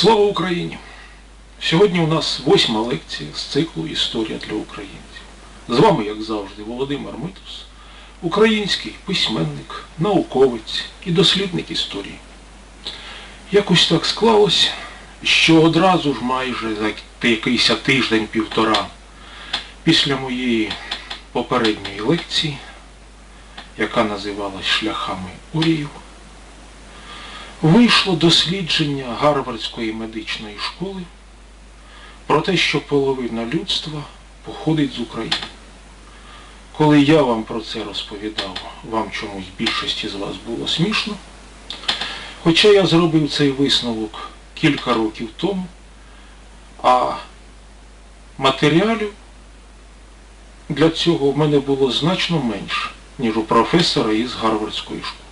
Слава Україні! Сьогодні у нас восьма лекція з циклу Історія для українців. З вами, як завжди, Володимир Митус, український письменник, науковець і дослідник історії. Якось так склалось, що одразу ж майже за якийсь тиждень-півтора після моєї попередньої лекції, яка називалась Шляхами Уріїв, вийшло дослідження Гарвардської медичної школи про те, що половина людства походить з України. Коли я вам про це розповідав, вам чомусь більшості з вас було смішно. Хоча я зробив цей висновок кілька років тому, а матеріалів для цього в мене було значно менше, ніж у професора із Гарвардської школи.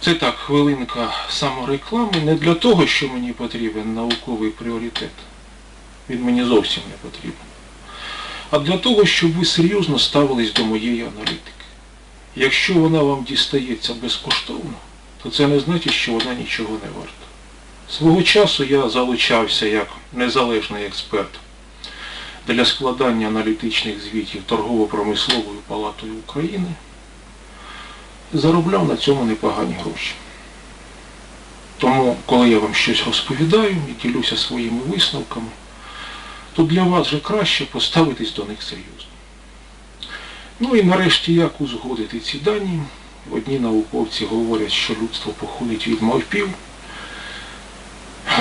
Це так, хвилинка самореклами не для того, що мені потрібен науковий пріоритет. Він мені зовсім не потрібен. А для того, щоб ви серйозно ставились до моєї аналітики. Якщо вона вам дістається безкоштовно, то це не значить, що вона нічого не варта. Свого часу я залучався як незалежний експерт для складання аналітичних звітів Торгово-промисловою палатою України заробляв на цьому непогані гроші. Тому, коли я вам щось розповідаю і ділюся своїми висновками, то для вас же краще поставитись до них серйозно. Ну і нарешті як узгодити ці дані? Одні науковці говорять, що людство походить від мавпів,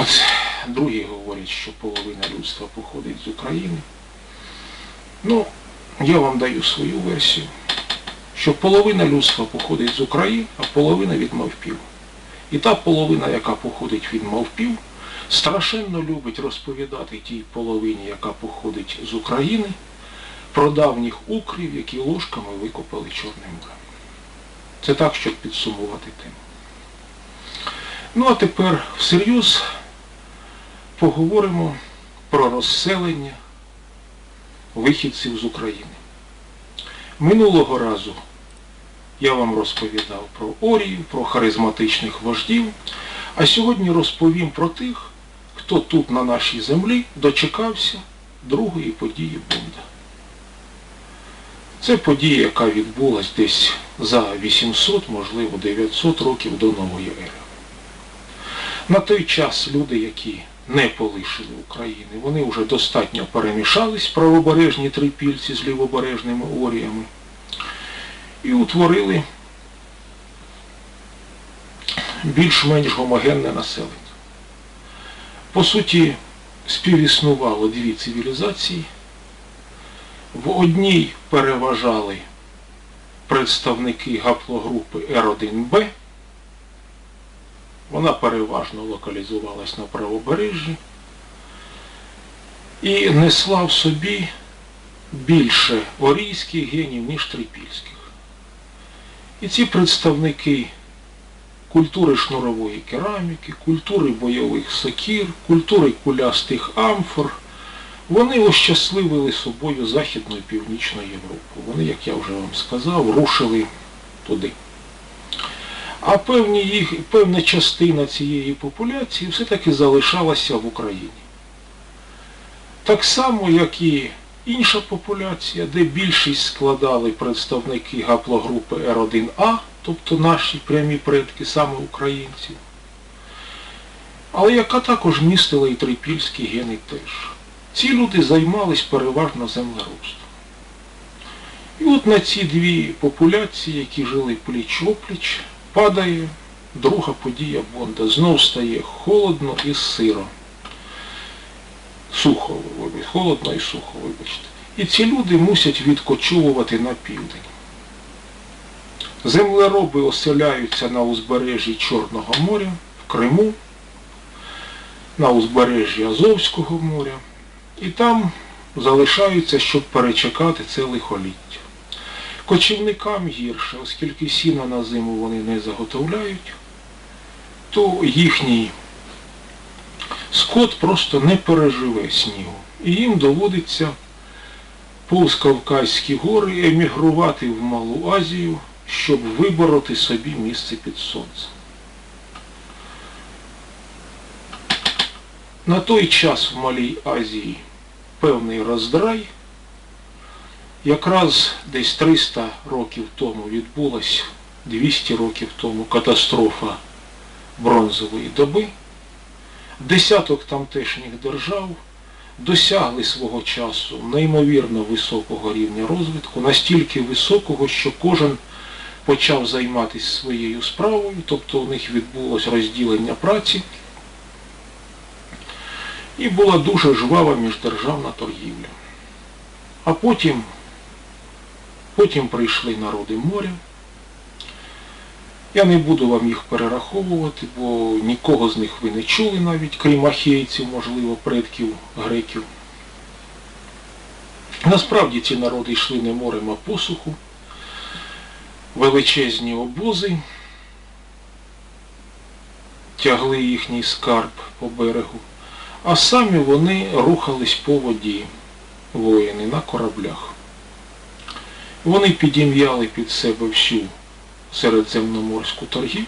от другі говорять, що половина людства походить з України. Ну, я вам даю свою версію що половина людства походить з України, а половина від мавпів. І та половина, яка походить від мавпів, страшенно любить розповідати тій половині, яка походить з України, про давніх укрів, які ложками викопали Чорне море. Це так, щоб підсумувати тему. Ну а тепер всерйоз поговоримо про розселення вихідців з України. Минулого разу я вам розповідав про оріїв, про харизматичних вождів, а сьогодні розповім про тих, хто тут на нашій землі дочекався другої події Бунда. Це подія, яка відбулась десь за 800, можливо 900 років до нової ери. На той час люди, які не полишили України, вони вже достатньо перемішались правобережні трипільці з лівобережними оріями і утворили більш-менш гомогенне населення. По суті, співіснувало дві цивілізації. В одній переважали представники гаплогрупи Р1Б. Вона переважно локалізувалась на правобережжі і несла в собі більше орійських генів, ніж трипільських. І ці представники культури шнурової кераміки, культури бойових сокір, культури кулястих амфор, вони ощасливили собою Західну і Північну Європу. Вони, як я вже вам сказав, рушили туди. А певні їх, певна частина цієї популяції все-таки залишалася в Україні. Так само, як і інша популяція, де більшість складали представники гаплогрупи Р1А, тобто наші прямі предки, саме українці, але яка також містила і трипільські гени теж. Ці люди займались переважно землеробством. І от на ці дві популяції, які жили пліч-опліч, падає друга подія Бонда. Знов стає холодно і сиро сухо, холодно і сухо, вибачте. І ці люди мусять відкочовувати на південь. Землероби оселяються на узбережжі Чорного моря, в Криму, на узбережжі Азовського моря. І там залишаються, щоб перечекати це лихоліття. Кочівникам гірше, оскільки сіна на зиму вони не заготовляють, то їхній скот просто не переживе снігу. І їм доводиться повз Кавказькі гори емігрувати в Малу Азію, щоб вибороти собі місце під сонцем. На той час в Малій Азії певний роздрай. Якраз десь 300 років тому відбулась, 200 років тому катастрофа бронзової доби. Десяток тамтешніх держав досягли свого часу неймовірно високого рівня розвитку, настільки високого, що кожен почав займатися своєю справою, тобто у них відбулось розділення праці. І була дуже жвава міждержавна торгівля. А потім, потім прийшли народи моря. Я не буду вам їх перераховувати, бо нікого з них ви не чули навіть, крім ахейців, можливо, предків греків. Насправді ці народи йшли не морем, а посуху, величезні обози, тягли їхній скарб по берегу, а самі вони рухались по воді, воїни, на кораблях. Вони підім'яли під себе всю середземноморську торгівлю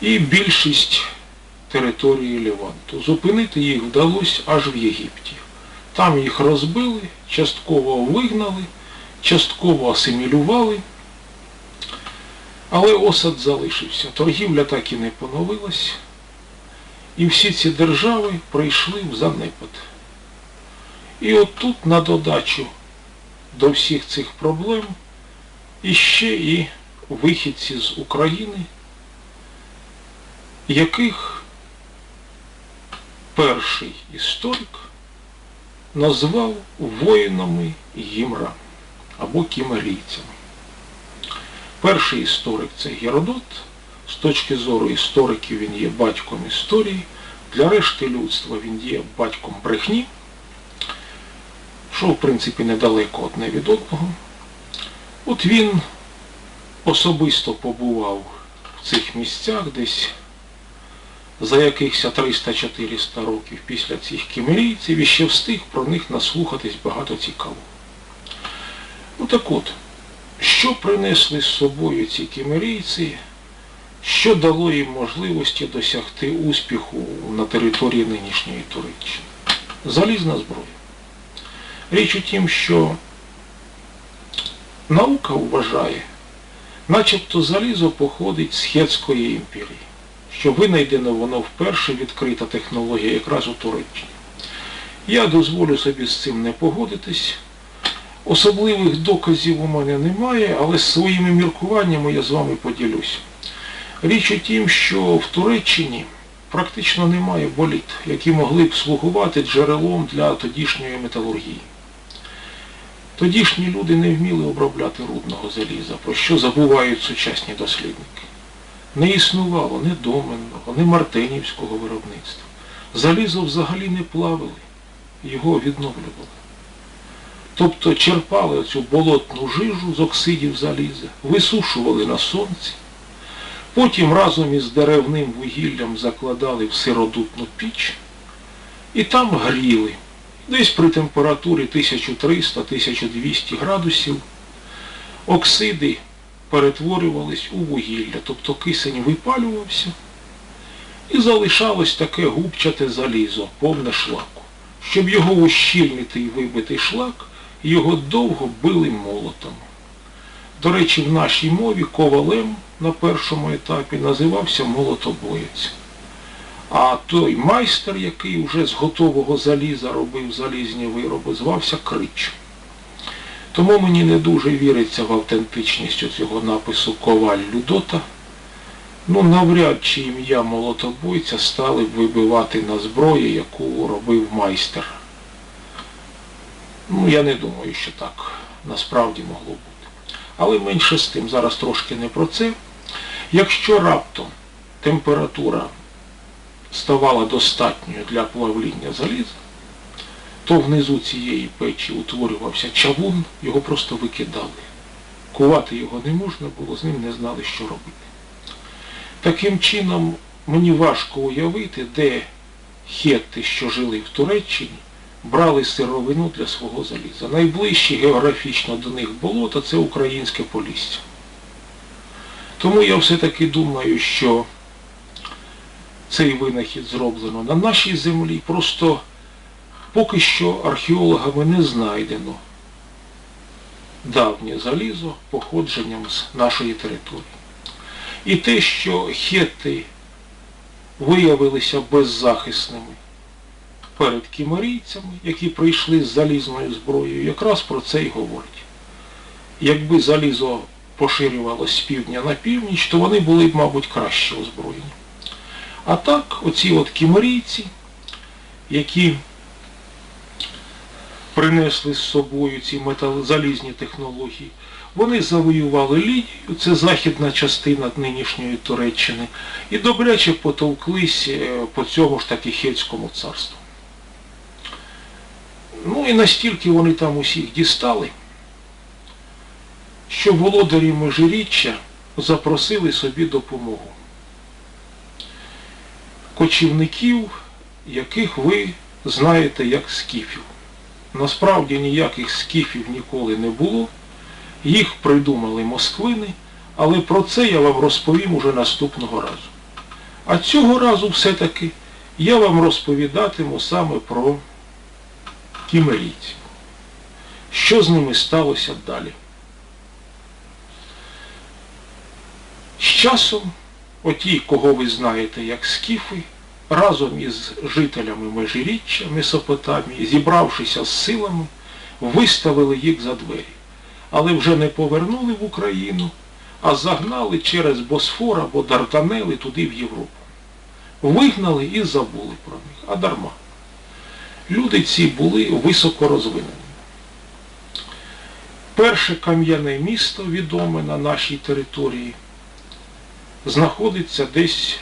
і більшість території Леванту. Зупинити їх вдалося аж в Єгипті. Там їх розбили, частково вигнали, частково асимілювали, але осад залишився. Торгівля так і не поновилась. І всі ці держави прийшли в занепад. І от тут на додачу до всіх цих проблем і ще і вихідці з України, яких перший історик назвав воїнами Гімра або кімерійцями. Перший історик це Геродот. З точки зору істориків він є батьком історії, для решти людства він є батьком брехні, що в принципі недалеко одне від одного. От він особисто побував в цих місцях десь за якихось 300-400 років після цих кімерійців і ще встиг про них наслухатись багато цікавого. Ну так от, що принесли з собою ці кімерійці, що дало їм можливості досягти успіху на території нинішньої Туреччини? Залізна зброя. Річ у тім, що Наука вважає, начебто залізо походить з Хетської імперії, що винайдено воно вперше відкрита технологія якраз у Туреччині. Я дозволю собі з цим не погодитись. Особливих доказів у мене немає, але своїми міркуваннями я з вами поділюсь. Річ у тім, що в Туреччині практично немає боліт, які могли б слугувати джерелом для тодішньої металургії. Тодішні люди не вміли обробляти рудного заліза, про що забувають сучасні дослідники. Не існувало ні доменного, ні мартинівського виробництва. Залізо взагалі не плавили, його відновлювали. Тобто черпали оцю болотну жижу з оксидів заліза, висушували на сонці, потім разом із деревним вугіллям закладали в сиродутну піч і там гріли. Десь при температурі 1300-1200 градусів оксиди перетворювались у вугілля, тобто кисень випалювався і залишалось таке губчате залізо, повне шлаку. Щоб його ущільнити і вибити шлак, його довго били молотом. До речі, в нашій мові ковалем на першому етапі називався молотобоєць. А той майстер, який вже з готового заліза робив залізні вироби, звався Крич. Тому мені не дуже віриться в автентичність цього напису Коваль Людота. Ну, навряд чи ім'я молотобойця стали б вибивати на зброї, яку робив майстер. Ну, я не думаю, що так насправді могло бути. Але менше з тим, зараз трошки не про це. Якщо раптом температура ставала достатньою для плавління заліза, то внизу цієї печі утворювався чавун, його просто викидали. Кувати його не можна було, з ним не знали, що робити. Таким чином, мені важко уявити, де хетти, що жили в Туреччині, брали сировину для свого заліза. Найближче географічно до них болото це українське Полісся. Тому я все-таки думаю, що цей винахід зроблено на нашій землі, просто поки що археологами не знайдено давнє залізо походженням з нашої території. І те, що хети виявилися беззахисними перед кімерійцями, які прийшли з залізною зброєю, якраз про це й говорить. Якби залізо поширювалося з півдня на північ, то вони були б, мабуть, краще озброєні. А так, оці от кімерійці, які принесли з собою ці металозалізні технології, вони завоювали Лідію, це західна частина нинішньої Туреччини, і добряче потовклись е, по цьому ж таки Хельському царству. Ну і настільки вони там усіх дістали, що володарі Межиріччя запросили собі допомогу. Кочівників, яких ви знаєте як скіфів. Насправді ніяких скіфів ніколи не було, їх придумали москвини, але про це я вам розповім уже наступного разу. А цього разу все-таки я вам розповідатиму саме про кімерійців. Що з ними сталося далі? З часом оті, кого ви знаєте як скіфи, разом із жителями Межиріччя, Месопотамії, зібравшися з силами, виставили їх за двері. Але вже не повернули в Україну, а загнали через Босфор або Дарданели туди в Європу. Вигнали і забули про них, а дарма. Люди ці були високо розвинені. Перше кам'яне місто, відоме на нашій території, знаходиться десь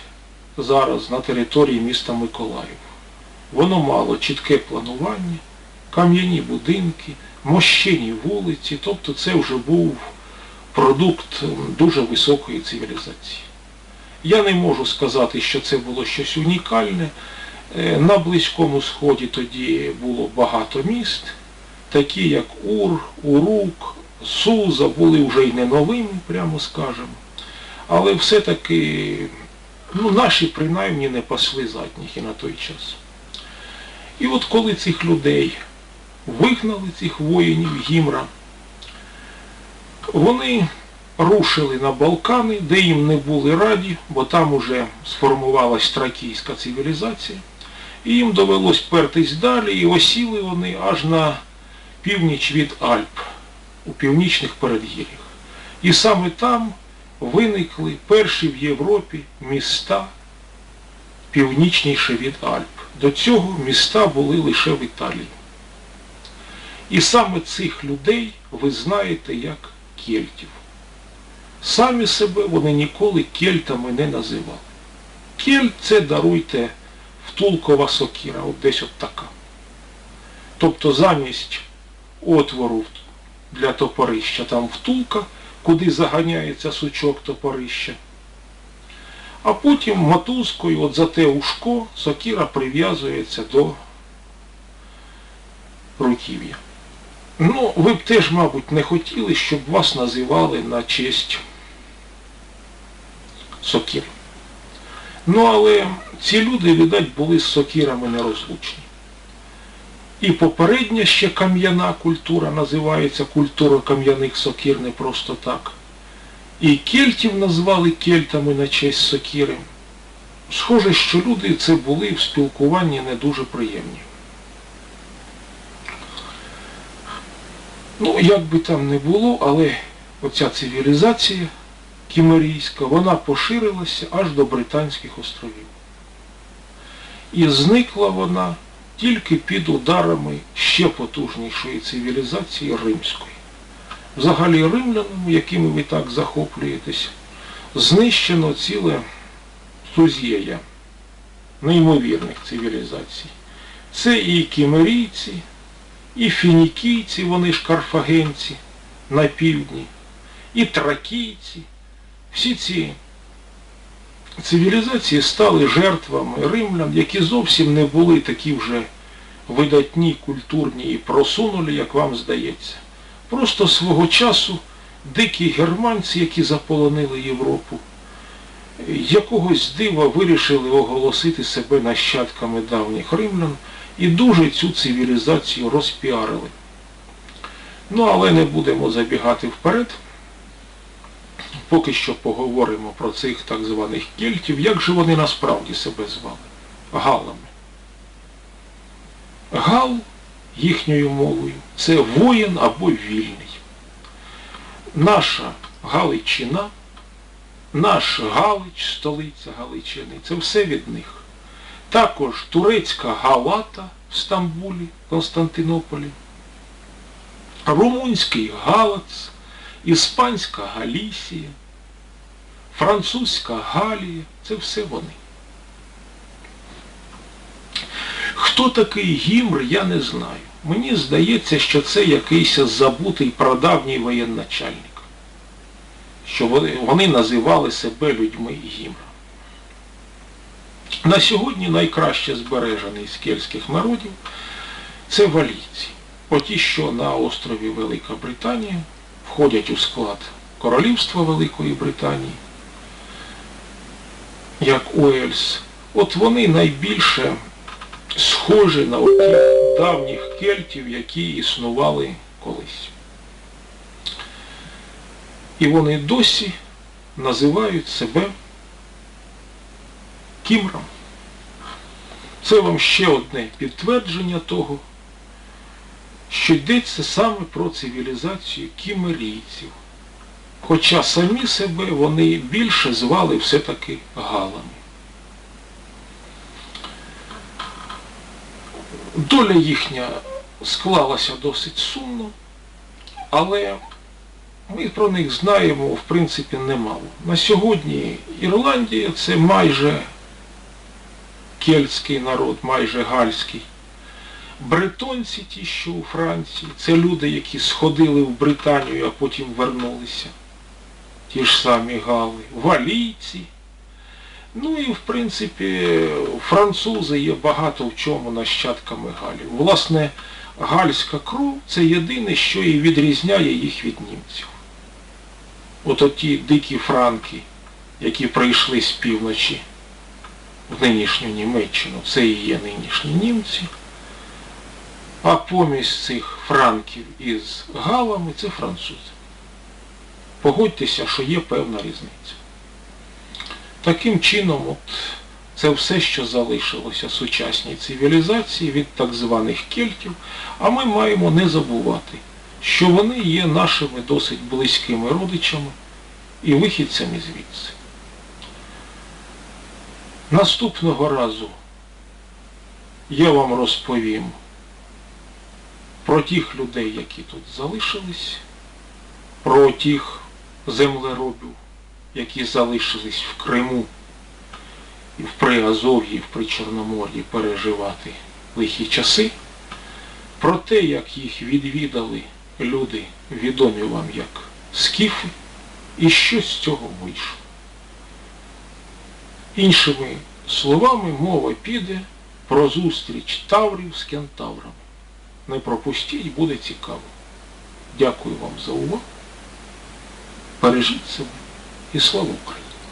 зараз на території міста Миколаїв. Воно мало чітке планування, кам'яні будинки, мощені вулиці, тобто це вже був продукт дуже високої цивілізації. Я не можу сказати, що це було щось унікальне. Е, На Близькому Сході тоді було багато міст, такі як Ур, Урук, Суза, були вже й не новими, прямо скажемо. Але все-таки ну, наші принаймні не пасли задніх і на той час. І от коли цих людей вигнали, цих воїнів Гімра, вони рушили на Балкани, де їм не були раді, бо там уже сформувалась тракійська цивілізація. І їм довелось пертись далі, і осіли вони аж на північ від Альп, у північних передгір'ях. І саме там виникли перші в Європі міста північніше від Альп. До цього міста були лише в Італії. І саме цих людей ви знаєте як кельтів. Самі себе вони ніколи кельтами не називали. Кельт це даруйте втулкова сокіра, от десь от така. Тобто замість отвору для топорища там втулка, куди заганяється сучок топорища. А потім мотузкою от за те ушко сокіра прив'язується до руків'я. Ну, ви б теж, мабуть, не хотіли, щоб вас називали на честь сокір. Ну, але ці люди, видать, були з сокірами нерозлучні. І попередня ще кам'яна культура називається культура кам'яних сокір не просто так. І кельтів назвали кельтами на честь сокіри. Схоже, що люди це були в спілкуванні не дуже приємні. Ну, як би там не було, але оця цивілізація кімерійська, вона поширилася аж до Британських островів. І зникла вона тільки під ударами ще потужнішої цивілізації римської. Взагалі римлянам, якими ви так захоплюєтесь, знищено ціле сузєя неймовірних цивілізацій. Це і кімерійці, і фінікійці, вони ж карфагенці на півдні, і тракійці. Всі ці цивілізації стали жертвами римлян, які зовсім не були такі вже видатні, культурні і просунулі, як вам здається. Просто свого часу дикі германці, які заполонили Європу, якогось дива вирішили оголосити себе нащадками давніх римлян і дуже цю цивілізацію розпіарили. Ну, але не будемо забігати вперед. Поки що поговоримо про цих так званих кельтів, як же вони насправді себе звали? Галами. Гал їхньою мовою це воїн або вільний. Наша Галичина, наш Галич, столиця Галичини, це все від них. Також турецька Галата в Стамбулі, Константинополі, румунський Галац, іспанська Галісія, французька Галія це все вони. Хто такий Гімр, я не знаю. Мені здається, що це якийсь забутий прадавній воєначальник. Що вони, вони називали себе людьми Гімра. На сьогодні найкраще збережений з кельтських народів це валійці. Оті, що на острові Велика Британія входять у склад Королівства Великої Британії, як Уельс. От вони найбільше схожі на тих давніх кельтів, які існували колись. І вони досі називають себе кімром. Це вам ще одне підтвердження того, що йдеться саме про цивілізацію кімерійців. Хоча самі себе вони більше звали все-таки галами. Доля їхня склалася досить сумно, але ми про них знаємо, в принципі, немало. На сьогодні Ірландія це майже кельтський народ, майже гальський. Бретонці ті, що у Франції, це люди, які сходили в Британію, а потім вернулися. Ті ж самі гали, валійці. Ну і в принципі французи є багато в чому нащадками галів. Власне, гальська кров це єдине, що і відрізняє їх від німців. От оті дикі франки, які прийшли з півночі в нинішню Німеччину, це і є нинішні німці. А помість цих франків із галами це французи. Погодьтеся, що є певна різниця. Таким чином, от, це все, що залишилося сучасній цивілізації від так званих кельтів, а ми маємо не забувати, що вони є нашими досить близькими родичами і вихідцями звідси. Наступного разу я вам розповім про тих людей, які тут залишились, про тих землеробів, які залишились в Криму і в Приазов'ї, і в Причорномор'ї переживати лихі часи, про те, як їх відвідали люди, відомі вам як скіфи, і що з цього вийшло. Іншими словами, мова піде про зустріч таврів з кентаврами. Не пропустіть, буде цікаво. Дякую вам за увагу. Бережіть себе і слава!